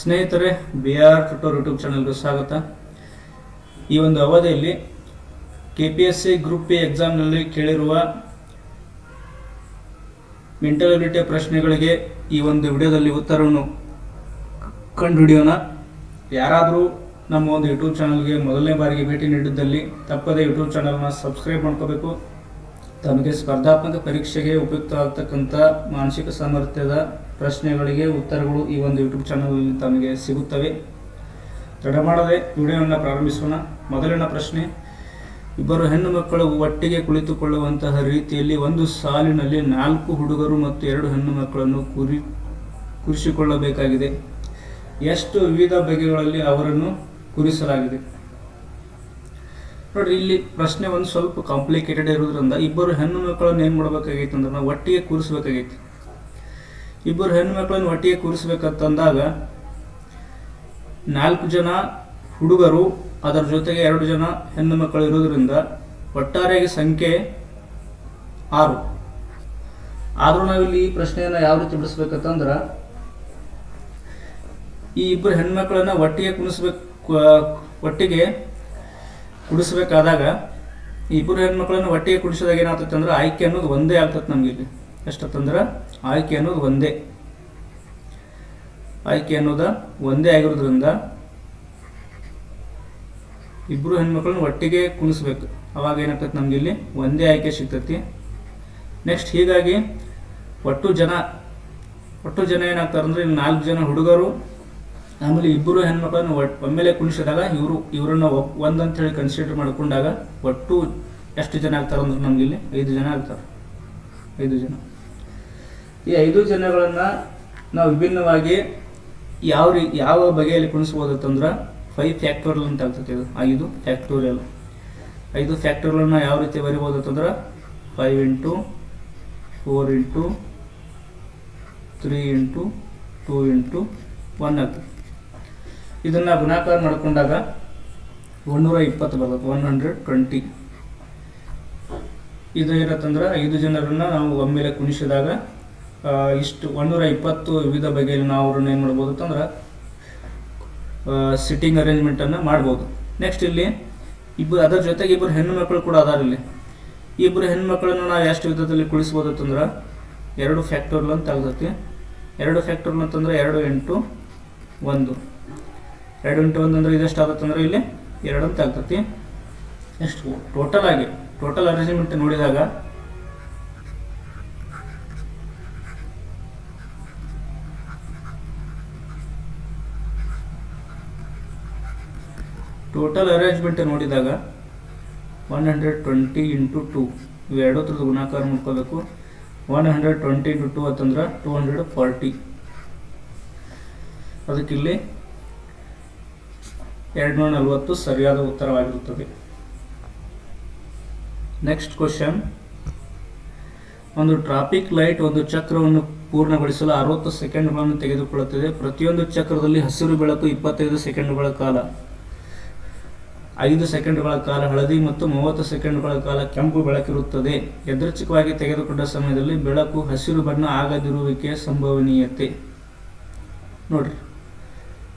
ಸ್ನೇಹಿತರೆ B R tutor YouTube ಚಾನಲ್ಗೆ ಸ್ವಾಗತ. ಈ ಒಂದು ಅವಧಿಯಲ್ಲಿ K P S C group P ಎಕ್ಸಾಮ್ನಲ್ಲಿ ಕೇಳಿರುವ ಮೆಂಟಲಿಟಿ ಪ್ರಶ್ನೆಗಳಿಗೆ ಈ ಒಂದು ವಿಡಿಯೋದಲ್ಲಿ ಉತ್ತರವನ್ನು ಕಂಡುಹಿಡಿಯೋಣ ಯಾರಾದರೂ ನಮ್ಮ ಒಂದು ಯೂಟ್ಯೂಬ್ ಚಾನಲ್ಗೆ ಮೊದಲನೇ ಬಾರಿಗೆ ಭೇಟಿ ನೀಡಿದ್ದಲ್ಲಿ ತಪ್ಪದೇ ಯೂಟ್ಯೂಬ್ ಚಾನಲ್ನ ಸಬ್ಸ್ಕ್ರೈಬ್ ಮಾಡ್ಕೋಬೇಕು. ತಮಗೆ ಸ್ಪರ್ಧಾತ್ಮಕ ಪರೀಕ್ಷೆಗೆ ಉಪಯುಕ್ತ ಆಗ್ತಕ್ಕಂಥ ಮಾನಸಿಕ ಸಾಮರ್ಥ್ಯದ ಪ್ರಶ್ನೆಗಳಿಗೆ ಉತ್ತರಗಳು ಈ ಒಂದು ಯೂಟ್ಯೂಬ್ ಚಾನಲ್ನಲ್ಲಿ ತಮಗೆ ಸಿಗುತ್ತವೆ. ತಡ ಮಾಡದೆ ವಿಡಿಯೋವನ್ನು ಪ್ರಾರಂಭಿಸೋಣ. ಮೊದಲಿನ ಪ್ರಶ್ನೆ, ಇಬ್ಬರು ಹೆಣ್ಣು ಮಕ್ಕಳು ಒಟ್ಟಿಗೆ ಕುಳಿತುಕೊಳ್ಳುವಂತಹ ರೀತಿಯಲ್ಲಿ ಒಂದು ಸಾಲಿನಲ್ಲಿ ನಾಲ್ಕು ಹುಡುಗರು ಮತ್ತು ಎರಡು ಹೆಣ್ಣು ಮಕ್ಕಳನ್ನು ಕುರಿ, ಕುರಿಸಿಕೊಳ್ಳಬೇಕಾಗಿದೆ. ಎಷ್ಟು ವಿವಿಧ ಬಗೆಗಳಲ್ಲಿ ಅವರನ್ನು ಕುರಿಸಲಾಗಿದೆ? ನೋಡ್ರಿ, ಇಲ್ಲಿ ಪ್ರಶ್ನೆ ಒಂದು ಸ್ವಲ್ಪ ಕಾಂಪ್ಲಿಕೇಟೆಡ್ ಇರೋದ್ರಿಂದ ಇಬ್ಬರು ಹೆಣ್ಣು ಮಕ್ಕಳನ್ನು ಏನು ಮಾಡಬೇಕಾಗಿತ್ತು ಅಂದ್ರೆ ನಾವು ಒಟ್ಟಿಗೆ ಕೂರಿಸ್ಬೇಕಾಗೈತಿ ಇಬ್ಬರು ಹೆಣ್ಮಕ್ಳನ್ನ ಒಟ್ಟಿಗೆ ಕೂರಿಸ್ಬೇಕಂತಂದಾಗ ನಾಲ್ಕು ಜನ ಹುಡುಗರು, ಅದರ ಜೊತೆಗೆ ಎರಡು ಜನ ಹೆಣ್ಣು ಮಕ್ಕಳು ಇರೋದ್ರಿಂದ ಒಟ್ಟಾರೆಯಾಗಿ ಸಂಖ್ಯೆ ಆರು. ಆದರೂ ನಾವಿಲ್ಲಿ ಈ ಪ್ರಶ್ನೆಯನ್ನು ಯಾವ ರೀತಿ ಬಿಡಿಸ್ಬೇಕಂತಂದ್ರೆ, ಈ ಇಬ್ಬರು ಹೆಣ್ಮಕ್ಳನ್ನ ಒಟ್ಟಿಗೆ ಕುಣಿಸ್ಬೇಕು ಒಟ್ಟಿಗೆ ಕುಡಿಸ್ಬೇಕಾದಾಗ ಈ ಇಬ್ಬರು ಹೆಣ್ಮಕ್ಳನ್ನ ಒಟ್ಟಿಗೆ ಕುಡಿಸಿದಾಗ ಏನಾಗ್ತೈತೆ ಅಂದ್ರೆ ಆಯ್ಕೆ ಅನ್ನೋದು ಒಂದೇ ಆಗ್ತದೆ ನಮ್ಗೆ ಇಲ್ಲಿ. ಆಯ್ಕೆ ಅನ್ನೋದು ಒಂದೇ. ಆಯ್ಕೆ ಅನ್ನೋದು ಒಂದೇ ಆಗಿರೋದ್ರಿಂದ ಇಬ್ಬರು ಹೆಣ್ಮಕ್ಳನ್ನ ಒಟ್ಟಿಗೆ ಕುಣಿಸ್ಬೇಕು. ಅವಾಗ ಏನಾಗ್ತೈತೆ ನಮ್ಗೆ ಇಲ್ಲಿ? ಒಂದೇ ಆಯ್ಕೆ ಸಿಗ್ತೈತಿ. ನೆಕ್ಸ್ಟ್ ಹೀಗಾಗಿ ಒಟ್ಟು ಜನ ಒಟ್ಟು ಜನ ಏನಾಗ್ತಾರೆ ಅಂದ್ರೆ ನಾಲ್ಕು ಜನ ಹುಡುಗರು, ಆಮೇಲೆ ಇಬ್ಬರು ಹೆಣ್ಮಕ್ಳನ್ನ ಒಟ್ಟು ಒಮ್ಮೆಲೆ ಕುಣಿಸಿದಾಗ ಇವರು, ಇವರನ್ನ ಒಂದಂತ ಹೇಳಿ ಕನ್ಸಿಡರ್ ಮಾಡ್ಕೊಂಡಾಗ ಒಟ್ಟು ಎಷ್ಟು ಜನ ಆಗ್ತಾರೆ ಅಂದ್ರೆ ನಮ್ಗೆ ಇಲ್ಲಿ ಐದು ಜನ ಆಗ್ತಾರೆ. ಐದು ಜನ. ಈ ಐದು ಜನಗಳನ್ನು ನಾವು ವಿಭಿನ್ನವಾಗಿ ಯಾವ ರೀ, ಯಾವ ಬಗೆಯಲ್ಲಿ ಕುಣಿಸ್ಬೋದು ಅಂತಂದ್ರೆ ಫೈವ್ ಫ್ಯಾಕ್ಟೋರಿಯಲ್ ಅಂತ ಆಗ್ತದೆ ಇದು. ಐದು ಫ್ಯಾಕ್ಟೋರಿಯಲ್ ಐದು ಫ್ಯಾಕ್ಟೋರಿಯಲ್ನ ಯಾವ ರೀತಿ ಬರಿಬೋದು ಅಂತಂದ್ರೆ five into four into three into two into one ಆಗ್ತದೆ ಇದನ್ನು ಗುಣಾಕಾರ ಮಾಡಿಕೊಂಡಾಗ ಒಂದೂರ ಇಪ್ಪತ್ತು ಬರ್ತದೆ ಒನ್ ಹಂಡ್ರೆಡ್ ಟ್ವೆಂಟಿ ಇದು ಏನತ್ತಂದ್ರೆ ಐದು ಜನರನ್ನು ನಾವು ಒಮ್ಮೆಲೆ ಕುಣಿಸಿದಾಗ ಇಷ್ಟು ಒಂದೂರ ಇಪ್ಪತ್ತು ವಿವಿಧ ಬಗೆಯಲ್ಲಿ ನಾವು ಅವ್ರನ್ನ ಏನು ಮಾಡ್ಬೋದು ಅಂತಂದ್ರೆ ಸಿಟ್ಟಿಂಗ್ ಅರೇಂಜ್ಮೆಂಟನ್ನು ಮಾಡ್ಬೋದು. ನೆಕ್ಸ್ಟ್ ಇಲ್ಲಿ ಇಬ್ಬರು, ಅದರ ಜೊತೆಗೆ ಇಬ್ಬರು ಹೆಣ್ಣು ಮಕ್ಕಳು ಕೂಡ ಅದಾರ ಇಲ್ಲಿ. ಇಬ್ಬರು ಹೆಣ್ಣು ಮಕ್ಕಳನ್ನು ನಾವು ಎಷ್ಟು ವಿಧದಲ್ಲಿ ಕುಳಿಸ್ಬೋದು ಅಂತಂದ್ರೆ ಎರಡು ಫ್ಯಾಕ್ಟೋರ್ಲ್ ಅಂತ ಆಗ್ತೈತಿ ಎರಡು ಫ್ಯಾಕ್ಟೋರ್ಲ್ ಅಂತಂದ್ರೆ ಎರಡು ಎಂಟು ಒಂದು. ಎರಡು ಎಂಟು ಒಂದು ಅಂದರೆ ಇದೆಷ್ಟು ಆಗುತ್ತಂದ್ರೆ ಇಲ್ಲಿ ಎರಡು ಅಂತ ಆಗ್ತೈತಿ ಎಷ್ಟು ಟೋಟಲ್ ಆಗಿ ಟೋಟಲ್ ಅರೇಂಜ್ಮೆಂಟ್ ನೋಡಿದಾಗ ಟೋಟಲ್ ಅರೇಂಜ್ಮೆಂಟ್ ನೋಡಿದಾಗ one hundred twenty into two ಇವೆರಡು ಥರದ ಗುಣಾಕಾರ ಮಾಡ್ಕೋಬೇಕು one hundred twenty into two ಅಂತಂದ್ರೆ ಟೂ ಹಂಡ್ರೆಡ್ ಫಾರ್ಟಿ ಅದಕ್ಕಿಲ್ಲಿ ಎರಡು ನೂರ ನಲವತ್ತು ಸರಿಯಾದ ಉತ್ತರವಾಗಿರುತ್ತದೆ. ನೆಕ್ಸ್ಟ್ ಕ್ವಶನ್ ಒಂದು ಟ್ರಾಫಿಕ್ ಲೈಟ್ ಒಂದು ಚಕ್ರವನ್ನು ಪೂರ್ಣಗೊಳಿಸಲು ಅರವತ್ತು ಸೆಕೆಂಡ್ಗಳನ್ನು ತೆಗೆದುಕೊಳ್ಳುತ್ತದೆ. ಪ್ರತಿಯೊಂದು ಚಕ್ರದಲ್ಲಿ ಹಸಿರು ಬೆಳಕು ಇಪ್ಪತ್ತೈದು ಸೆಕೆಂಡ್ಗಳ ಕಾಲ. ಐದು ಸೆಕೆಂಡ್ಗಳ ಕಾಲ ಹಳದಿ ಮತ್ತು ಮೂವತ್ತು ಸೆಕೆಂಡ್ಗಳ ಕಾಲ ಕೆಂಪು ಬೆಳಕಿರುತ್ತದೆ. ಯದೃಚ್ಛಿಕವಾಗಿ ತೆಗೆದುಕೊಂಡ ಸಮಯದಲ್ಲಿ ಬೆಳಕು ಹಸಿರು ಬಣ್ಣ ಆಗದಿರುವಿಕೆ ಸಂಭವನೀಯತೆ. ನೋಡ್ರಿ.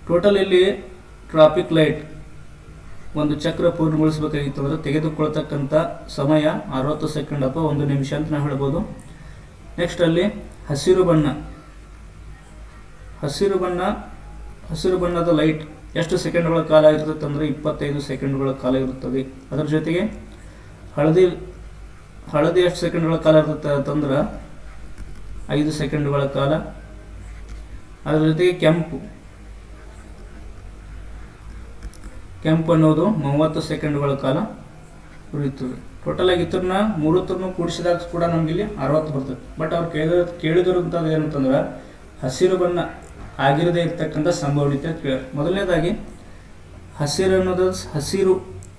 ಟೋಟಲ್ ಇಲ್ಲಿ ಟ್ರಾಫಿಕ್ ಲೈಟ್ ಒಂದು ಚಕ್ರ ಪೂರ್ಣಗೊಳಿಸಬೇಕಾಗಿತ್ತು ಅಂದರೆ ತೆಗೆದುಕೊಳ್ತಕ್ಕಂಥ ಸಮಯ ಅರವತ್ತು ಸೆಕೆಂಡ್ ಅಥವಾ ಒಂದು ನಿಮಿಷ ಅಂತ ನಾವು ಹೇಳ್ಬೋದು. ನೆಕ್ಸ್ಟ್ ಅಲ್ಲಿ ಹಸಿರು ಬಣ್ಣ. ಹಸಿರು ಬಣ್ಣ, ಹಸಿರು ಬಣ್ಣದ ಲೈಟ್ ಎಷ್ಟು ಸೆಕೆಂಡ್ಗಳ ಕಾಲ ಇರುತ್ತೆ ಅಂದರೆ ಇಪ್ಪತ್ತೈದು ಸೆಕೆಂಡ್ಗಳ ಕಾಲ ಇರುತ್ತದೆ. ಅದರ ಜೊತೆಗೆ ಹಳದಿ ಹಳದಿ ಎಷ್ಟು ಸೆಕೆಂಡ್ಗಳ ಕಾಲ ಇರುತ್ತೆ ಅಂತಂದ್ರೆ ಐದು ಸೆಕೆಂಡ್ಗಳ ಕಾಲ. ಅದರ ಜೊತೆಗೆ ಕೆಂಪು. ಕೆಂಪು ಅನ್ನೋದು ಮೂವತ್ತು ಸೆಕೆಂಡ್ಗಳ ಕಾಲ ಉಳಿಯುತ್ತದೆ. ಟೋಟಲ್ ಆಗಿ ಇತರನ್ನ ಮೂರು ತರನು ಕೂಡಿಸಿದಾಗ ಕೂಡ ನಮ್ಗೆ ಇಲ್ಲಿ ಅರವತ್ತು ಬರ್ತದೆ. ಬಟ್ ಅವ್ರು ಕೇಳಿದ ಕೇಳಿದಿರುವಂಥದ್ದು ಏನಂತಂದ್ರೆ ಹಸಿರು ಬಣ್ಣ. ಆಗಿರದೇ ಇರ್ತಕ್ಕಂಥ ಸಂಭವನೀಯತೆ ಮೊದಲನೇದಾಗಿ ಹಸಿರು ಅನ್ನೋದು ಹಸಿರು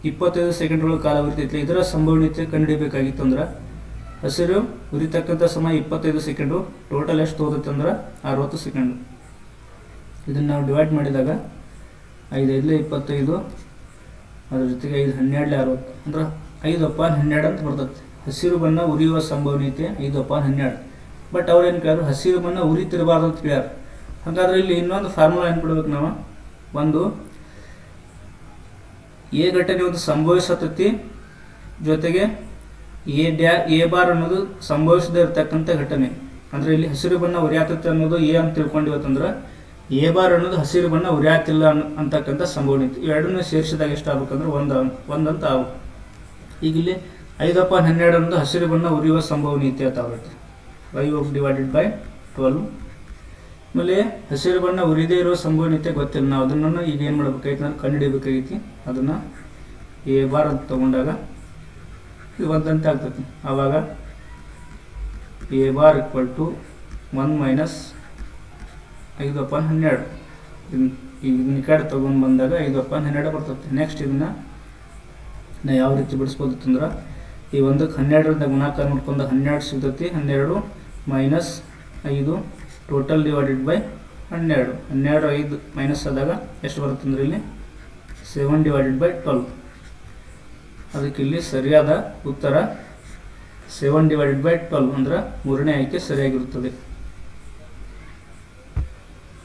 ಇಪ್ಪತ್ತೈದು ಸೆಕೆಂಡ್ಗಳ ಕಾಲ ಉರಿತೈತಿ ಇದರ ಸಂಭವನೀಯತೆ ಕಂಡುಹಿಡಬೇಕಾಗಿತ್ತು ಅಂದ್ರೆ ಹಸಿರು ಉರಿತಕ್ಕಂಥ ಸಮಯ ಇಪ್ಪತ್ತೈದು ಸೆಕೆಂಡು, ಟೋಟಲ್ ಎಷ್ಟು ಹೋಗುತ್ತೆ ಅಂದ್ರೆ ಅರವತ್ತು ಸೆಕೆಂಡು. ಇದನ್ನು ನಾವು ಡಿವೈಡ್ ಮಾಡಿದಾಗ ಐದು ಐದಲೇ ಇಪ್ಪತ್ತೈದು, ಅದ್ರ ಜೊತೆಗೆ ಐದು ಹನ್ನೆರಡಲೆ ಅರವತ್ತು, ಅಂದ್ರೆ ಐದು ಅಪಾನ್ ಹನ್ನೆರಡು ಅಂತ ಬರ್ತೈತೆ ಹಸಿರು ಬಣ್ಣ ಉರಿಯುವ ಸಂಭವನೀಯತೆ ಐದು ಅಪಾನ್ ಹನ್ನೆರಡು. ಬಟ್ ಅವ್ರೇನು ಕೇಳಿದ್ರು ಹಸಿರು ಬಣ್ಣ ಉರಿತಿರಬಾರ್ದು ಅಂತ ಕೇಳ್ಯಾರ. ಹಾಗಾದ್ರೆ ಇಲ್ಲಿ ಇನ್ನೊಂದು ಫಾರ್ಮುಲಾ ಏನು ಬಿಡ್ಬೇಕು ನಾವು? ಒಂದು ಎ ಘಟನೆ ಒಂದು ಸಂಭವಿಸತೈತಿ, ಜೊತೆಗೆ ಎ ಡ್ಯಾ ಎ ಬಾರ್ ಅನ್ನೋದು ಸಂಭವಿಸದೇ ಇರತಕ್ಕಂಥ ಘಟನೆ. ಅಂದ್ರೆ ಇಲ್ಲಿ ಹಸಿರು ಬಣ್ಣ ಉರಿಯಾತೈತೆ ಅನ್ನೋದು ಎ ಅಂತ ತಿಳ್ಕೊಂಡಿವತ್ತಂದ್ರೆ ಎ ಬಾರ್ ಅನ್ನೋದು ಹಸಿರು ಬಣ್ಣ ಉರಿಯಾತಿಲ್ಲ ಅಂತಕ್ಕಂಥ ಅಂತಕ್ಕಂಥ ಸಂಭವನೀಯತೆ ಎರಡನ್ನೂ ಸೇರಿಸಿದಾಗ ಎಷ್ಟಾಗಬೇಕಂದ್ರೆ ಒಂದು, ಒಂದಂತ ಆವು. ಈಗ ಇಲ್ಲಿ ಐದಪ್ಪ ಹನ್ನೆರಡು ಅನ್ನೋದು ಹಸಿರು ಬಣ್ಣ ಉರಿಯುವ ಸಂಭವನೀಯತೆ ಅಂತ ಆಗುತ್ತೆ. Five divided by twelve. ಆಮೇಲೆ ಹಸಿರು ಬಣ್ಣ ಉರಿದೇ ಇರೋ ಸಂಭವನೀಯತೆ ಗೊತ್ತಿಲ್ಲ. ನಾವು ಅದನ್ನು ಈಗ ಏನು ಮಾಡ್ಬೇಕಾಗಿತ್ತು ಅಂದ್ರೆ ಕಂಡುಹಿಡಿಬೇಕಾಗೈತಿ ಅದನ್ನು ಎ ಬಾರ್ ಅಂತ ತೊಗೊಂಡಾಗ ಇದು ಒಂದಂತೆ ಆಗ್ತೈತಿ ಆವಾಗ A bar equal to one minus ಐದು ಅಪಾನ್ ಹನ್ನೆರಡು. ಈಗ ಕಡೆ ತೊಗೊಂಡು ಬಂದಾಗ ಐದು ಅಪಾನ್ ಹನ್ನೆರಡು ಬರ್ತೈತೆ ನೆಕ್ಸ್ಟ್ ಇದನ್ನ ನಾ ಯಾವ ರೀತಿ ಬಿಡಿಸ್ಬೋದು ಅಂತಂದ್ರೆ ಈ ಒಂದಕ್ಕೆ ಹನ್ನೆರಡರಿಂದ ಗುಣಾಕಾರ ನೋಡ್ಕೊಂಡು ಹನ್ನೆರಡು ಸಿಗ್ತೈತಿ. ಹನ್ನೆರಡು ಮೈನಸ್ ಐದು ಟೋಟಲ್ ಡಿವೈಡೆಡ್ ಬೈ ಹನ್ನೆರಡು. ಹನ್ನೆರಡು, ಐದು ಮೈನಸ್ ಆದಾಗ ಎಷ್ಟು ಬರುತ್ತೆ ಇಲ್ಲಿ? ಸೆವೆನ್ ಡಿವೈಡೆಡ್ ಬೈ ಟ್ವೆಲ್ವ್ ಅದಕ್ಕೆ ಇಲ್ಲಿ ಸರಿಯಾದ ಉತ್ತರ ಸೆವೆನ್ ಡಿವೈಡೆಡ್ ಬೈ ಟ್ವೆಲ್ವ್ ಅಂದ್ರೆ ಮೂರನೇ ಆಯ್ಕೆ ಸರಿಯಾಗಿರುತ್ತದೆ.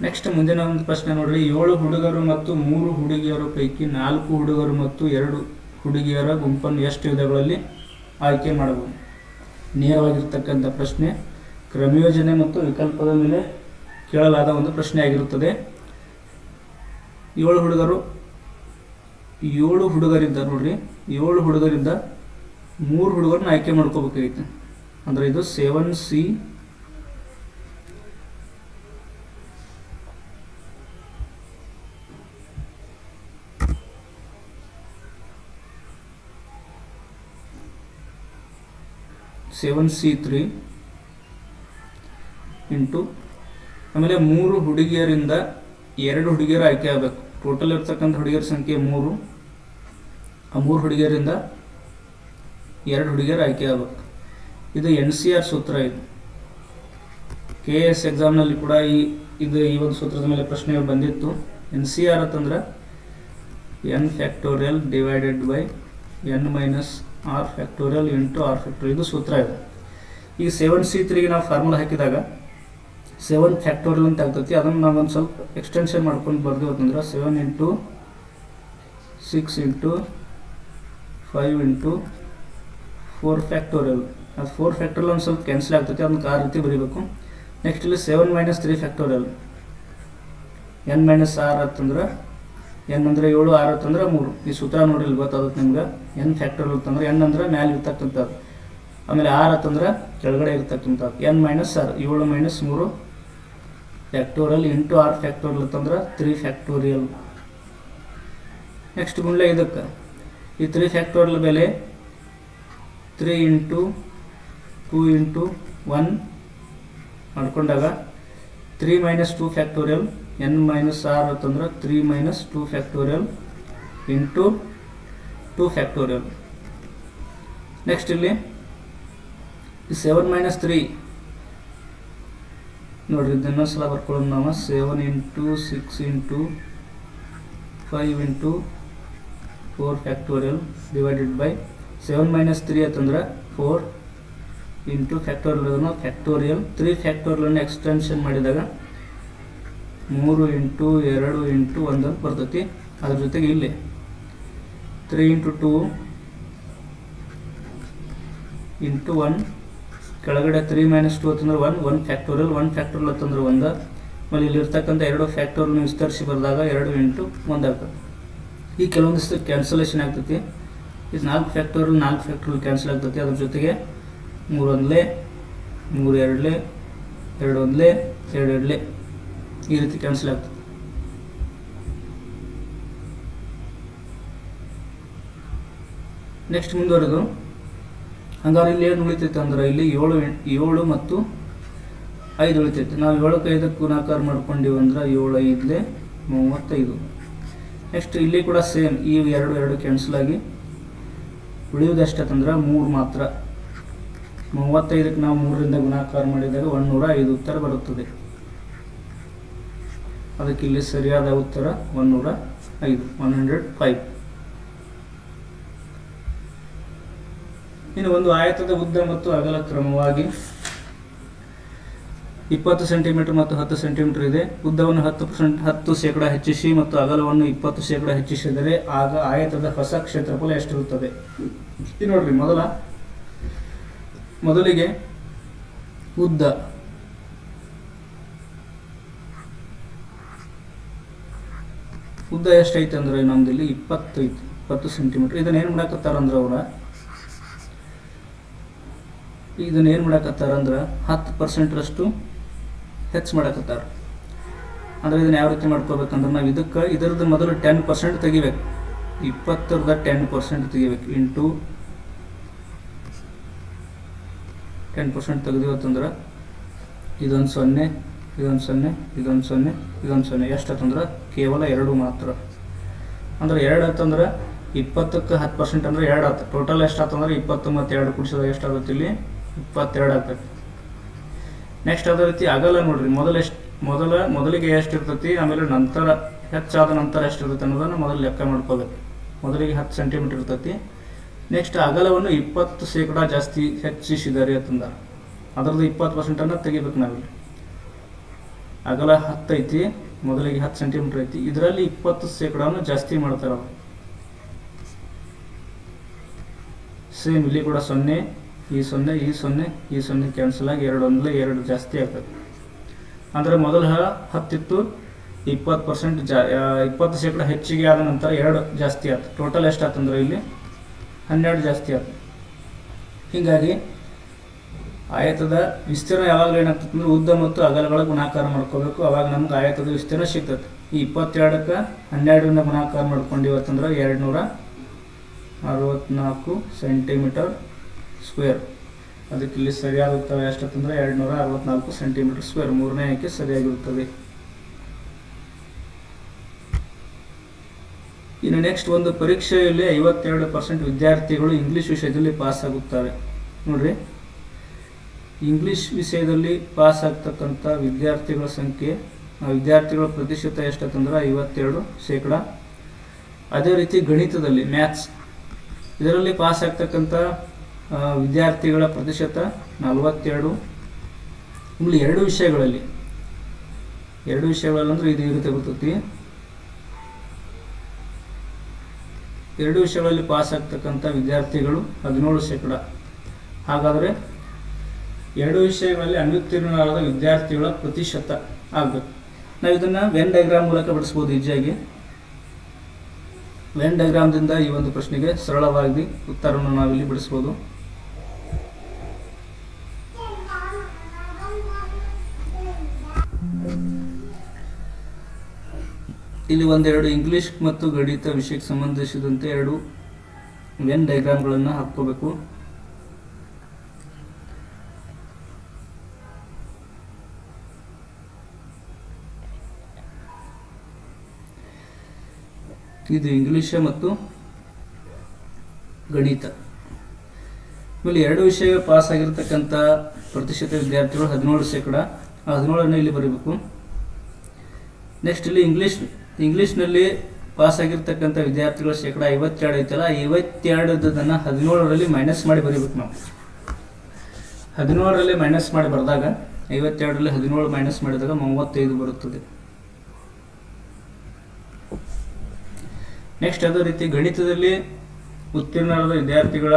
ನೆಕ್ಸ್ಟ್ ಮುಂದಿನ ಒಂದು ಪ್ರಶ್ನೆ ನೋಡಿ ಏಳು ಹುಡುಗರು ಮತ್ತು ಮೂರು ಹುಡುಗಿಯರ ಪೈಕಿ ನಾಲ್ಕು ಹುಡುಗರು ಮತ್ತು ಎರಡು ಹುಡುಗಿಯರ ಗುಂಪನ್ನು ಎಷ್ಟು ವಿಧಗಳಲ್ಲಿ ಆಯ್ಕೆ ಮಾಡಬಹುದು? ನೇರವಾಗಿರ್ತಕ್ಕಂಥ ಪ್ರಶ್ನೆ. ಕ್ರಮಯೋಜನೆ ಮತ್ತು ವಿಕಲ್ಪದ ಮೇಲೆ ಕೇಳಲಾದ ಒಂದು ಪ್ರಶ್ನೆ ಆಗಿರುತ್ತದೆ ಏಳು ಹುಡುಗರು, ಏಳು ಹುಡುಗರಿಂದ ನೋಡ್ರಿ. ಏಳು ಹುಡುಗರಿಂದ ಮೂರು ಹುಡುಗರನ್ನ ಆಯ್ಕೆ ಮಾಡ್ಕೋಬೇಕಾಗಿತ್ತು. ಅಂದ್ರೆ ಇದು seven C seven C three into ಆಮೇಲೆ ಮೂರು ಹುಡುಗಿಯರಿಂದ ಎರಡು ಹುಡುಗಿಯರು ಆಯ್ಕೆ ಆಗಬೇಕು. ಟೋಟಲ್ ಇರ್ತಕ್ಕಂಥ ಹುಡುಗಿಯರ ಸಂಖ್ಯೆ ಮೂರು. ಆ ಮೂರು ಹುಡುಗಿಯರಿಂದ ಎರಡು ಹುಡುಗಿಯರು ಆಯ್ಕೆ ಆಗಬೇಕು. ಇದು ಎನ್ ಸಿ ಆರ್ ಸೂತ್ರ ಇದು. ಕೆ ಎಸ್ ಎಕ್ಸಾಮ್ನಲ್ಲಿ ಕೂಡ ಈ, ಇದು ಈ ಒಂದು ಸೂತ್ರದ ಮೇಲೆ ಪ್ರಶ್ನೆಗಳು ಬಂದಿತ್ತು. ಎನ್ ಸಿ ಆರ್ ಅಂತಂದ್ರೆ N factorial divided by N minus R factorial into R factorial. ಇದು ಸೂತ್ರ ಇದೆ. ಈ ಸೆವೆನ್ ಸಿ ತ್ರೀಗೆ ನಾವು ಫಾರ್ಮುಲಾ ಹಾಕಿದಾಗ ಸೆವೆನ್ ಫ್ಯಾಕ್ಟೋರಿಯಲ್ ಅಂತ ಆಗ್ತೈತಿ ಅದನ್ನು ನಾವು ಒಂದು ಸ್ವಲ್ಪ ಎಕ್ಸ್ಟೆನ್ಷನ್ ಮಾಡ್ಕೊಂಡು ಬರ್ದು ಅಂತಂದ್ರೆ seven into six into five into four factorial ಅದು ಫೋರ್ ಫ್ಯಾಕ್ಟೋರಿಯಲ್ ಒಂದು ಸ್ವಲ್ಪ ಕ್ಯಾನ್ಸಲ್ ಆಗ್ತೈತಿ, ಅದನ್ನ ಆ ರೀತಿ ಬರೀಬೇಕು. ನೆಕ್ಸ್ಟ್ ಇಲ್ಲಿ seven minus three factorial N minus R ಅಂತಂದ್ರೆ ಎನ್ ಅಂದರೆ ಏಳು, ಆರು ಅಂತಂದ್ರೆ ಮೂರು. ಈ ಸೂತ್ರ ನೋಡಿ ಇಲ್ಲಿ ಗೊತ್ತಾಗುತ್ತೆ ನಿಮ್ಗೆ. ಎನ್ ಫ್ಯಾಕ್ಟೋರಿಯಲ್ ಅಂತಂದ್ರೆ ಎನ್ ಅಂದ್ರೆ ಮ್ಯಾಲೆ ಇರ್ತಕ್ಕಂಥದ್ದು. ಆಮೇಲೆ ಆರ್ ಅಂತಂದ್ರೆ ಕೆಳಗಡೆ ಇರ್ತಕ್ಕಂಥದ್ದು. ಎನ್ ಮೈನಸ್ ಆರ್, ಏಳು ಮೈನಸ್ ಮೂರು ಫ್ಯಾಕ್ಟೋರಿಯಲ್ ಇಂಟು ಆರ್ ಫ್ಯಾಕ್ಟೋರಿಯಲ್ ಅಂತಂದ್ರೆ ತ್ರೀ ಫ್ಯಾಕ್ಟೋರಿಯಲ್ ನೆಕ್ಸ್ಟ್ ಗುಂಡ್ಲೆ ಇದಕ್ಕೆ. ಈ ತ್ರೀ ಫ್ಯಾಕ್ಟೋರಿಯಲ್ ಬೆಲೆ three into two into one ಮಾಡ್ಕೊಂಡಾಗ three minus two factorial N minus R ಅಂತಂದ್ರೆ three minus two factorial into two factorial next ಇಲ್ಲಿ ಸೆವೆನ್ ಮೈನಸ್ ತ್ರೀ ನೋಡ್ರಿ ಇದನ್ನ ಸಲ ಬರ್ಕೊಳ್ಳೋಣ ನಾವು seven into six into five into four factorial divided by seven minus three ಆಯ್ತಂದ್ರೆ four into factorial factorial three ಫ್ಯಾಕ್ಟೋರಿಯಲನ್ನು extension ಮಾಡಿದಾಗ ಮೂರು ಇಂಟು ಎರಡು ಇಂಟು ಒಂದು ಬರ್ತೈತಿ. ಅದ್ರ ಜೊತೆಗೆ ಇಲ್ಲಿ three into two into one ಕೆಳಗಡೆ ತ್ರೀ ಮೈನಸ್ ಟು ಅಂತಂದ್ರೆ one one factorial one factorial ಅಂತಂದ್ರೆ ಒಂದು. ಆಮೇಲೆ ಇಲ್ಲಿರ್ತಕ್ಕಂಥ ಎರಡು ಫ್ಯಾಕ್ಟೋರಿಯಲ್ನ ವಿಸ್ತರಿಸಿ ಬರೆದಾಗ ಎರಡು ಇಂಟು ಒಂದಾಗ್ತದೆ ಈ ಕೆಲವೊಂದಿಷ್ಟು ಕ್ಯಾನ್ಸಲೇಷನ್ ಆಗ್ತೈತಿ. ಇದು ನಾಲ್ಕು ಫ್ಯಾಕ್ಟೋರಿಯಲ್ ನಾಲ್ಕು ಫ್ಯಾಕ್ಟೋರಿಯಲ್ ಕ್ಯಾನ್ಸಲ್ ಆಗ್ತೈತಿ. ಅದ್ರ ಜೊತೆಗೆ ಮೂರೊಂದ್ಲೆ, ಮೂರು ಎರಡಲೇ ಎರಡು ಎರಡು ಈ ರೀತಿ ಕ್ಯಾನ್ಸಲ್ ಆಗ್ತದೆ ನೆಕ್ಸ್ಟ್ ಮುಂದುವರೆದು. ಹಂಗಾರೆ ಇಲ್ಲಿ ಏನು ಉಳಿತೈತೆ ಅಂದ್ರೆ ಇಲ್ಲಿ ಏಳು ಏಳು ಮತ್ತು ಐದು ಉಳಿತೈತೆ. ನಾವು ಏಳಕ್ಕೆ ಐದಕ್ಕೆ ಗುಣಾಕಾರ ಮಾಡ್ಕೊಂಡಿವಿ ಅಂದ್ರೆ ಏಳು ಐದಲೇ ಮೂವತ್ತೈದು. ನೆಕ್ಸ್ಟ್ ಇಲ್ಲಿ ಕೂಡ ಸೇಮ್ ಈ ಎರಡು ಎರಡು ಕ್ಯಾನ್ಸಲ್ ಆಗಿ ಉಳಿಯೋದು ಅಂದ್ರೆ ಮೂರು ಮಾತ್ರ. ಮೂವತ್ತೈದಕ್ಕೆ ನಾವು ಮೂರರಿಂದ ಗುಣಾಕಾರ ಮಾಡಿದಾಗ ಒಂದೂರ ಐದು ಉತ್ತರ ಬರುತ್ತದೆ. ಅದಕ್ಕೆ ಇಲ್ಲಿ ಸರಿಯಾದ ಉತ್ತರ ಒಂದೂರ ಐದು ಒನ್ ಹಂಡ್ರೆಡ್ ಫೈವ್ ಇನ್ನು ಒಂದು ಆಯತದ ಉದ್ದ ಮತ್ತು ಅಗಲ ಕ್ರಮವಾಗಿ ಇಪ್ಪತ್ತು ಸೆಂಟಿಮೀಟರ್ ಮತ್ತು ಹತ್ತು ಸೆಂಟಿಮೀಟರ್ ಇದೆ. ಉದ್ದವನ್ನು ಹತ್ತು ಪರ್ಸೆಂಟ್, ಹತ್ತು ಶೇಕಡ ಹೆಚ್ಚಿಸಿ ಮತ್ತು ಅಗಲವನ್ನು ಇಪ್ಪತ್ತು ಶೇಕಡ ಹೆಚ್ಚಿಸಿದರೆ ಆಗ ಆಯತದ ಹೊಸ ಕ್ಷೇತ್ರಫಲ ಎಷ್ಟಿರುತ್ತದೆ. ಇದು ನೋಡ್ರಿ ಮೊದಲ. ಮೊದಲಿಗೆ ಉದ್ದ. ಉದ್ದ ಎಷ್ಟೈತೆ ಅಂದ್ರೆ ನಮ್ದು ಇಲ್ಲಿ ಇಪ್ಪತ್ತು ಐತಿ ಇಪ್ಪತ್ತು ಸೆಂಟಿಮೀಟರ್. ಇದನ್ನ ಏನು ಮಾಡಾಕತ್ತಾರ ಅಂದ್ರೆ ಅವ್ರ ಇದನ್ನ ಏನು ಮಾಡಕತ್ತಾರ ಅಂದ್ರೆ ಹತ್ತು ಪರ್ಸೆಂಟ್ರಷ್ಟು ಹೆಚ್ಚು ಮಾಡಾಕತ್ತಾರ. ಅಂದರೆ ಇದನ್ನ ಯಾವ ರೀತಿ ಮಾಡ್ಕೋಬೇಕಂದ್ರೆ ನಾವು ಇದಕ್ಕೆ ಇದರದ್ದು ಮೊದಲು ಟೆನ್ ಪರ್ಸೆಂಟ್ ತೆಗಿಬೇಕು. ಇಪ್ಪತ್ತರದ ಟೆನ್ ಪರ್ಸೆಂಟ್ ತೆಗಿಬೇಕು. ಇಂಟು ಟೆನ್ ಪರ್ಸೆಂಟ್ ತೆಗೆದಿವತ್ತಂದ್ರೆ ಇದೊಂದು ಸೊನ್ನೆ ಇದೊಂದು ಸೊನ್ನೆ ಇದೊಂದು ಸೊನ್ನೆ ಇದೊಂದು ಸೊನ್ನೆ. ಎಷ್ಟಂದ್ರೆ ಕೇವಲ ಎರಡು ಮಾತ್ರ. ಅಂದ್ರೆ ಎರಡು ಆತಂದ್ರೆ ಇಪ್ಪತ್ತಕ್ಕೆ ಹತ್ತು ಪರ್ಸೆಂಟ್ ಅಂದ್ರೆ ಎರಡು ಆಯ್ತು ಟೋಟಲ್ ಎಷ್ಟಾತಂದ್ರೆ ಇಪ್ಪತ್ತು ಮತ್ತು ಎರಡು ಕುಡಿಸಿದಾಗ ಎಷ್ಟಾಗುತ್ತೆ ಇಲ್ಲಿ? ಇಪ್ಪತ್ತೆರಡು ಆಗ್ತೈತಿ ನೆಕ್ಸ್ಟ್ ಅದೇ ರೀತಿ ಅಗಲ ನೋಡ್ರಿ. ಮೊದಲು ಎಷ್ಟು ಮೊದಲ ಮೊದಲಿಗೆ ಎಷ್ಟು ಇರ್ತೈತಿ ಆಮೇಲೆ ನಂತರ ಹೆಚ್ಚಾದ ನಂತರ ಎಷ್ಟು ಇರುತ್ತೆ ಅನ್ನೋದನ್ನು ಮೊದಲು ಲೆಕ್ಕ ಮಾಡ್ಕೋಬೇಕು. ಮೊದಲಿಗೆ ಹತ್ತು ಸೆಂಟಿಮೀಟರ್ ಇರ್ತೈತಿ. ನೆಕ್ಸ್ಟ್ ಅಗಲವನ್ನು ಇಪ್ಪತ್ತು ಶೇಕಡ ಜಾಸ್ತಿ ಹೆಚ್ಚಿಸಿದ್ದಾರೆ ಅಂತಂದ. ಅದರದ್ದು ಇಪ್ಪತ್ತು ಪರ್ಸೆಂಟನ್ನು ತೆಗಿಬೇಕು ನಾವಿಲ್ಲಿ. ಅಗಲ ಹತ್ತೈತಿ ಮೊದಲಿಗೆ ಹತ್ತು ಸೆಂಟಿಮೀಟರ್ ಐತಿ. ಇದರಲ್ಲಿ ಇಪ್ಪತ್ತು ಶೇಕಡವನ್ನು ಜಾಸ್ತಿ ಮಾಡ್ತಾರೆ ಅವರು. ಸೇಮ್ ಇಲ್ಲಿ ಕೂಡ ಸೊನ್ನೆ. ಈ ಸೊನ್ನೆ ಈ ಸೊನ್ನೆ ಈ ಸೊನ್ನೆ ಕ್ಯಾನ್ಸಲ್ ಆಗಿ ಎರಡು ಒಂದಲೇ ಎರಡು ಜಾಸ್ತಿ ಆಗ್ತದೆ. ಅಂದರೆ ಮೊದಲು ಹತ್ತಿತ್ತು, ಇಪ್ಪತ್ತು ಪರ್ಸೆಂಟ್ ಜಾ ಇಪ್ಪತ್ತು ಶೇಕಡ ಹೆಚ್ಚಿಗೆ ಆದ ನಂತರ ಎರಡು ಜಾಸ್ತಿ ಆಯ್ತು ಟೋಟಲ್ ಎಷ್ಟು ಆತಂದ್ರೆ ಇಲ್ಲಿ? ಹನ್ನೆರಡು ಜಾಸ್ತಿ ಆಯ್ತು ಹೀಗಾಗಿ ಆಯತದ ವಿಸ್ತೀರ್ಣ ಯಾವಾಗಲೂ ಏನಾಗ್ತದೆ ಉದ್ದ ಮತ್ತು ಅಗಲಗಳ ಗುಣಾಕಾರ ಮಾಡ್ಕೋಬೇಕು. ಅವಾಗ ನಮ್ಗೆ ಆಯತದ ವಿಸ್ತೀರ್ಣ ಸಿಗ್ತದೆ. ಈ ಇಪ್ಪತ್ತೆರಡಕ್ಕೆ ಹನ್ನೆರಡರಿಂದ ಗುಣಾಕಾರ ಮಾಡ್ಕೊಂಡಿವತ್ತಂದ್ರೆ ಎರಡು ನೂರ ಅರವತ್ನಾಲ್ಕು ಸೆಂಟಿಮೀಟರ್ ಸ್ಕ್ವೇರ್ ಅದಕ್ಕೆ ಇಲ್ಲಿ ಸರಿಯಾದ ಉತ್ತರ ಎಷ್ಟಂತಂದ್ರೆ ಎರಡು ನೂರ ಅರವತ್ನಾಲ್ಕು ಸೆಂಟಿಮೀಟರ್ ಸ್ಕ್ವೇರ್ ಮೂರನೇ ಆಯ್ಕೆ ಸರಿಯಾಗಿರುತ್ತದೆ. ಇನ್ನು ನೆಕ್ಸ್ಟ್ ಒಂದು ಪರೀಕ್ಷೆಯಲ್ಲಿ ಐವತ್ತೆರಡು ಪರ್ಸೆಂಟ್ ವಿದ್ಯಾರ್ಥಿಗಳು ಇಂಗ್ಲಿಷ್ ವಿಷಯದಲ್ಲಿ ಪಾಸ್ ಆಗುತ್ತಾರೆ. ನೋಡ್ರಿ. ಇಂಗ್ಲಿಷ್ ವಿಷಯದಲ್ಲಿ ಪಾಸ್ ಆಗ್ತಕ್ಕಂಥ ವಿದ್ಯಾರ್ಥಿಗಳ ಸಂಖ್ಯೆ ವಿದ್ಯಾರ್ಥಿಗಳ ಪ್ರತಿಶತ ಎಷ್ಟಂತಂದ್ರೆ ಐವತ್ತೆರಡು ಶೇಕಡ. ಅದೇ ರೀತಿ ಗಣಿತದಲ್ಲಿ ಮ್ಯಾಥ್ಸ್ ಇದರಲ್ಲಿ ಪಾಸ್ ಆಗ್ತಕ್ಕಂಥ ವಿದ್ಯಾರ್ಥಿಗಳ ಪ್ರತಿಶತ ನಲವತ್ತೆರಡು. ಇಲ್ಲಿ ಎರಡು ವಿಷಯಗಳಲ್ಲಿ ಎರಡು ವಿಷಯಗಳಲ್ಲಿ ಅಂದ್ರೆ ಇದು ಇರುತ್ತೆ ರೀತಿ ಎರಡು ವಿಷಯಗಳಲ್ಲಿ ಪಾಸ್ ಆಗ್ತಕ್ಕಂಥ ವಿದ್ಯಾರ್ಥಿಗಳು ಹದಿನೇಳು ಶೇಕಡ. ಹಾಗಾದರೆ ಎರಡು ವಿಷಯಗಳಲ್ಲಿ ಅನುತ್ತೀರ್ಣರಾದ ವಿದ್ಯಾರ್ಥಿಗಳ ಪ್ರತಿಶತ ಆಗಬೇಕು. ನಾವು ಇದನ್ನು ವೆನ್ ಡೈಗ್ರಾಮ್ ಮೂಲಕ ಬಿಡಿಸ್ಬೋದು ಈಜಿಯಾಗಿ. ವೆನ್ ಡೈಗ್ರಾಮ್ದಿಂದ ಈ ಒಂದು ಪ್ರಶ್ನೆಗೆ ಸರಳವಾಗಿ ಉತ್ತರವನ್ನು ನಾವಿಲ್ಲಿ ಬಿಡಿಸ್ಬೋದು. ಇಲ್ಲಿ ಒಂದೆರಡು ಇಂಗ್ಲಿಷ್ ಮತ್ತು ಗಣಿತ ವಿಷಯಕ್ಕೆ ಸಂಬಂಧಿಸಿದಂತೆ ಎರಡು ವೆನ್ ಡೈಗ್ರಾಮ್ಗಳನ್ನು ಹಾಕ್ಕೋಬೇಕು. ಇದು ಇಂಗ್ಲಿಷ ಮತ್ತು ಗಣಿತ. ಆಮೇಲೆ ಎರಡು ವಿಷಯ ಪಾಸ್ ಆಗಿರ್ತಕ್ಕಂಥ ಪ್ರತಿಶತ ವಿದ್ಯಾರ್ಥಿಗಳು ಹದಿನೇಳು ಶೇಕಡ ಆ ಹದಿನೇಳನ್ನು ಇಲ್ಲಿ ಬರೀಬೇಕು. ನೆಕ್ಸ್ಟ್ ಇಲ್ಲಿ ಇಂಗ್ಲಿಷ್ ಇಂಗ್ಲಿಷ್ನಲ್ಲಿ ಪಾಸ್ ಆಗಿರ್ತಕ್ಕಂಥ ವಿದ್ಯಾರ್ಥಿಗಳ ಶೇಕಡ ಐವತ್ತೆರಡು ಐತಲ್ಲ ಐವತ್ತೆರಡದನ್ನು ಹದಿನೇಳರಲ್ಲಿ ಮೈನಸ್ ಮಾಡಿ ಬರೀಬೇಕು ನಾವು. ಹದಿನೇಳರಲ್ಲಿ ಮೈನಸ್ ಮಾಡಿ ಬರೆದಾಗ, ಐವತ್ತೆರಡರಲ್ಲಿ ಹದಿನೇಳು ಮೈನಸ್ ಮಾಡಿದಾಗ ಮೂವತ್ತೈದು ಬರುತ್ತದೆ. ನೆಕ್ಸ್ಟ್ ಅದೇ ರೀತಿ ಗಣಿತದಲ್ಲಿ ಉತ್ತೀರ್ಣರಾದ ವಿದ್ಯಾರ್ಥಿಗಳ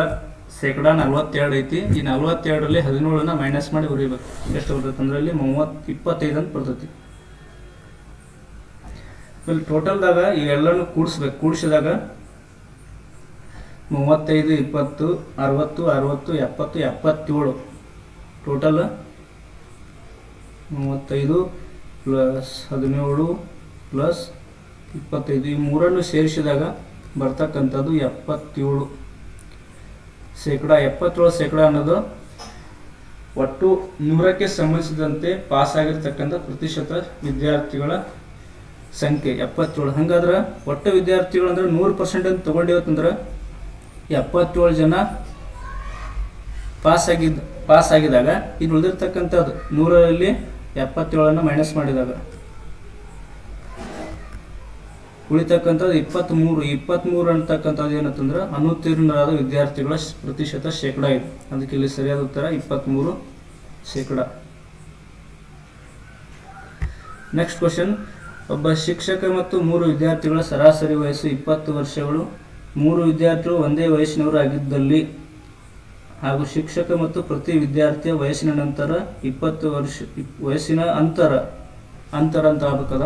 ಶೇಕಡ ನಲವತ್ತೆರಡು ಐತಿ, ಈ ನಲವತ್ತೆರಡರಲ್ಲಿ ಹದಿನೇಳನ್ನ ಮೈನಸ್ ಮಾಡಿ ಬರೀಬೇಕು. ಎಷ್ಟು ಬರ್ತೈತೆ ಅಂದ್ರೆ ಮೂವತ್ತು ಇಪ್ಪತ್ತೈದು ಅಂತ ಬರ್ತೈತಿ. ಇಲ್ಲಿ ಟೋಟಲ್ದಾಗ ಇವೆಲ್ಲನೂ ಕೂಡಿಸ್ಬೇಕು. ಕೂಡಿಸಿದಾಗ ಮೂವತ್ತೈದು, ಇಪ್ಪತ್ತು, ಅರವತ್ತು ಅರವತ್ತು, ಎಪ್ಪತ್ತು, ಎಪ್ಪತ್ತೇಳು. ಟೋಟಲ್ ಮೂವತ್ತೈದು ಪ್ಲಸ್ ಹದಿನೇಳು ಪ್ಲಸ್ ಇಪ್ಪತ್ತೈದು. ಈ ಮೂರನ್ನು ಸೇರಿಸಿದಾಗ ಬರ್ತಕ್ಕಂಥದ್ದು ಎಪ್ಪತ್ತೇಳು. ಶೇಕಡ ಎಪ್ಪತ್ತೇಳು ಶೇಕಡ ಅನ್ನೋದು ಒಟ್ಟು ನೂರಕ್ಕೆ ಸಂಬಂಧಿಸಿದಂತೆ ಪಾಸ್ ಆಗಿರ್ತಕ್ಕಂಥ ಪ್ರತಿಶತ ವಿದ್ಯಾರ್ಥಿಗಳ ಸಂಖ್ಯೆ ಎಪ್ಪತ್ತೇಳು. ಹಂಗಾದ್ರೆ ಒಟ್ಟು ವಿದ್ಯಾರ್ಥಿಗಳು ಅಂದ್ರೆ ನೂರು ಪರ್ಸೆಂಟ್ ಅಂತ ತಗೊಂಡಿವತ್ತಂದ್ರೆ ಎಪ್ಪತ್ತೇಳು ಜನ ಪಾಸ್ ಆಗಿದ್ದ ಪಾಸ್ ಆಗಿದಾಗ ಇದು ಉಳಿದಿರ್ತಕ್ಕಂಥದ್ದು ನೂರರಲ್ಲಿ ಎಪ್ಪತ್ತೇಳನ್ನು ಮೈನಸ್ ಮಾಡಿದಾಗ. ಉಳಿತಕ್ಕಂಥದ್ದು ಇಪ್ಪತ್ತ್ಮೂರು ಇಪ್ಪತ್ತ್ಮೂರು ಅಂತಕ್ಕಂಥದ್ದು ಏನಂತಂದ್ರೆ ಅನುತ್ತೀರ್ಣರಾದ ವಿದ್ಯಾರ್ಥಿಗಳ ಪ್ರತಿಶತ ಶೇಕಡ ಇದೆ. ಅದಕ್ಕೆ ಇಲ್ಲಿ ಸರಿಯಾದ ಉತ್ತರ ಇಪ್ಪತ್ತ್ಮೂರು ಶೇಕಡ. ನೆಕ್ಸ್ಟ್ ಕ್ವಶನ್ ಒಬ್ಬ ಶಿಕ್ಷಕ ಮತ್ತು ಮೂರು ವಿದ್ಯಾರ್ಥಿಗಳ ಸರಾಸರಿ ವಯಸ್ಸು ಇಪ್ಪತ್ತು ವರ್ಷಗಳು. ಮೂರು ವಿದ್ಯಾರ್ಥಿಗಳು ಒಂದೇ ವಯಸ್ಸಿನವರು ಆಗಿದ್ದಲ್ಲಿ ಹಾಗೂ ಶಿಕ್ಷಕ ಮತ್ತು ಪ್ರತಿ ವಿದ್ಯಾರ್ಥಿಯ ವಯಸ್ಸಿನ ನಂತರ ಇಪ್ಪತ್ತು ವರ್ಷ ವಯಸ್ಸಿನ ಅಂತರ ಅಂತರ ಅಂತ ಆಗುತ್ತದ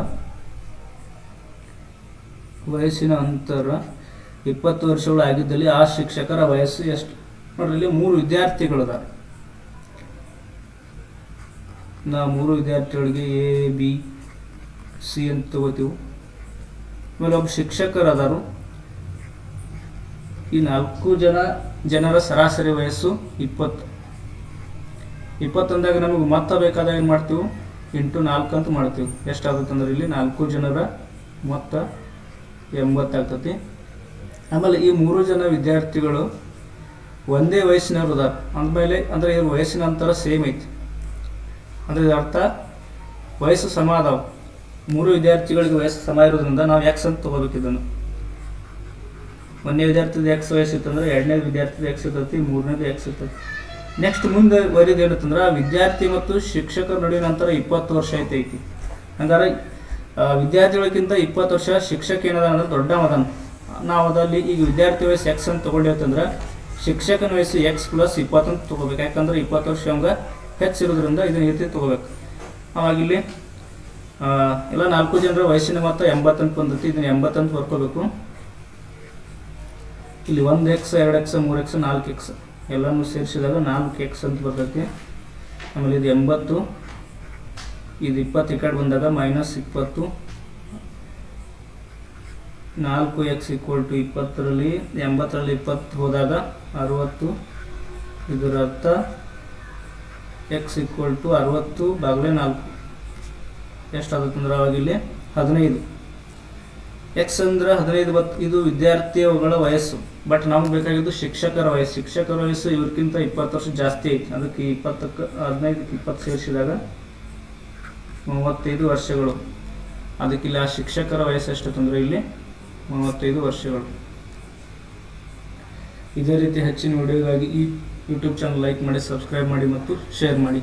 ವಯಸ್ಸಿನ ಅಂತರ ಇಪ್ಪತ್ತು ವರ್ಷಗಳು ಆಗಿದ್ದಲ್ಲಿ ಆ ಶಿಕ್ಷಕರ ವಯಸ್ಸು ಎಷ್ಟು? ನೋಡ್ರಿ, ಇಲ್ಲಿ ಮೂರು ವಿದ್ಯಾರ್ಥಿಗಳಿದ್ದಾರೆ ನಾ ಮೂರು ವಿದ್ಯಾರ್ಥಿಗಳಿಗೆ ಎ, ಬಿ ಸಿ ಅಂತ ತಗೋತೀವಿ. ಆಮೇಲೆ ಒಬ್ಬ ಶಿಕ್ಷಕರು ಅದಾರು ಈ ನಾಲ್ಕು ಜನ, ಜನರ ಸರಾಸರಿ ವಯಸ್ಸು ಇಪ್ಪತ್ತು. ಇಪ್ಪತ್ತೊಂದಾಗ ನಮಗೆ ಮೊತ್ತ ಬೇಕಾದಾಗ ಏನು ಮಾಡ್ತೀವಿ? ಎಂಟು ನಾಲ್ಕು ಅಂತ ಮಾಡ್ತೀವಿ. ಎಷ್ಟಾಗುತ್ತಂದ್ರೆ ಇಲ್ಲಿ ನಾಲ್ಕು ಜನರ ಮೊತ್ತ ಎಂಬತ್ತಾಗ್ತತಿ ಆಮೇಲೆ ಈ ಮೂರು ಜನ ವಿದ್ಯಾರ್ಥಿಗಳು ಒಂದೇ ವಯಸ್ಸಿನವ್ರು ಅದಾರ. ಅಂದಮೇಲೆ ಅಂದರೆ ಇವ್ರ ವಯಸ್ಸಿನ ಅಂತರ ಸೇಮ್ ಐತಿ. ಅಂದರೆ ಇದರ ಅರ್ಥ ವಯಸ್ಸು ಸಮ ಅದಾವ. ಮೂರು ವಿದ್ಯಾರ್ಥಿಗಳಿಗೆ ವಯಸ್ಸು ಸಮ ಇರೋದ್ರಿಂದ ನಾವು ಎಕ್ಸ್ ಅಂತ ತಗೋಬೇಕು ಇದನ್ನು ಒಂದನೇ ವಿದ್ಯಾರ್ಥಿದ ಎಕ್ಸ್ ವಯಸ್ಸು ಇತ್ತಂದ್ರೆ ಎರಡನೇ ವಿದ್ಯಾರ್ಥಿದ ಎಕ್ಸ್ ಇರ್ತೈತಿ ಮೂರನೇದು ಎಕ್ಸ್ ಇರ್ತೈತಿ. ನೆಕ್ಸ್ಟ್ ಮುಂದೆ ವರಿದ ಏನಂತಂದ್ರೆ ವಿದ್ಯಾರ್ಥಿ ಮತ್ತು ಶಿಕ್ಷಕರ ನಡುವಿನ ನಂತರ ಇಪ್ಪತ್ತು ವರ್ಷ ಐತೈತಿ. ಹಂಗಾರೆ ವಿದ್ಯಾರ್ಥಿಗಳಿಗಿಂತ ಇಪ್ಪತ್ತು ವರ್ಷ ಶಿಕ್ಷಕ ಏನದ ಅಂದ್ರೆ ದೊಡ್ಡ ಮದನ್ ನಾವು ಅದಲ್ಲಿ ಈಗ ವಿದ್ಯಾರ್ಥಿ ವಯಸ್ಸು ಎಕ್ಸ್ ಅಂತ ತಗೊಂಡಿರ್ತಂದ್ರೆ ಶಿಕ್ಷಕನ ವಯಸ್ಸು ಎಕ್ಸ್ ಪ್ಲಸ್ ಇಪ್ಪತ್ತಂತ ತೊಗೋಬೇಕು. ಯಾಕಂದ್ರೆ ಇಪ್ಪತ್ತು ವರ್ಷ ಹಂಗೆ ಹೆಚ್ಚಿರೋದ್ರಿಂದ ಇದನ್ನ ರೀತಿ ತಗೋಬೇಕು. ಅವಾಗ ಇಲ್ಲಿ ಆ, ಎಲ್ಲ ನಾಲ್ಕು ಜನರ ವಯಸ್ಸಿನ ಮೊತ್ತ ಎಂಬತ್ತಂತ ಬಂದೈತಿ ಇದನ್ನ ಎಂಬತ್ತಂತ ಬರ್ಕೋಬೇಕು ಇಲ್ಲಿ ಒಂದು ಎಕ್ಸ್ ಎರಡು ಎಕ್ಸ್ ಮೂರು ಎಕ್ಸ್ ನಾಲ್ಕು ಎಕ್ಸ್ ಎಲ್ಲನೂ ಸೇರಿಸಿದಾಗ ನಾಲ್ಕು ಎಕ್ಸ್ ಅಂತ ಬರ್ತೈತಿ. ಆಮೇಲೆ ಇದು ಎಂಬತ್ತು. ಇದು ಇಪ್ಪತ್ತು ಈ ಕಡೆ ಬಂದಾಗ ಮೈನಸ್ ಇಪ್ಪತ್ತು. ನಾಲ್ಕು ಎಕ್ಸ್ ಈಕ್ವಲ್ ಟು ಇಪ್ಪತ್ತರಲ್ಲಿ, ಎಂಬತ್ತರಲ್ಲಿ ಇಪ್ಪತ್ತು ಹೋದಾಗ ಅರುವತ್ತು. ಇದರ ಅರ್ಥ ಎಕ್ಸ್ ಈಕ್ವಲ್ ಟು ಅರುವತ್ತು, ಬಾಗಲೇ ನಾಲ್ಕು. ಎಷ್ಟಾಗುತ್ತೆ ಅಂದ್ರೆ ಅವಾಗ ಇಲ್ಲಿ ಹದಿನೈದು. ಎಕ್ಸ್ ಅಂದ್ರೆ ಹದಿನೈದು ಬತ್, ಇದು ವಿದ್ಯಾರ್ಥಿಗಳ ವಯಸ್ಸು. ಬಟ್ ನಮ್ಗೆ ಬೇಕಾಗಿದ್ದು ಶಿಕ್ಷಕರ ವಯಸ್ಸು. ಶಿಕ್ಷಕರ ವಯಸ್ಸು ಇವ್ರಿಗಿಂತ ಇಪ್ಪತ್ತು ವರ್ಷ ಜಾಸ್ತಿ ಐತಿ. ಅದಕ್ಕೆ ಇಪ್ಪತ್ತಕ್ಕೆ, ಹದಿನೈದಕ್ಕೆ ಇಪ್ಪತ್ತು ಸೇರಿಸಿದಾಗ ಮೂವತ್ತೈದು ವರ್ಷಗಳು. ಅದಕ್ಕೆ ಇಲ್ಲಿ ಆ ಶಿಕ್ಷಕರ ವಯಸ್ಸು ಎಷ್ಟು ಎಷ್ಟಂದ್ರೆ ಇಲ್ಲಿ. ಮೂವತ್ತೈದು ವರ್ಷಗಳು. ಇದೇ ರೀತಿ ಹೆಚ್ಚಿನ ವಿಡಿಯೋಗಾಗಿ ಈ ಯೂಟ್ಯೂಬ್ ಚಾನಲ್ ಲೈಕ್ ಮಾಡಿ ಸಬ್ಸ್ಕ್ರೈಬ್ ಮಾಡಿ ಮತ್ತು ಶೇರ್ ಮಾಡಿ.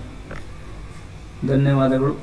ಧನ್ಯವಾದಗಳು.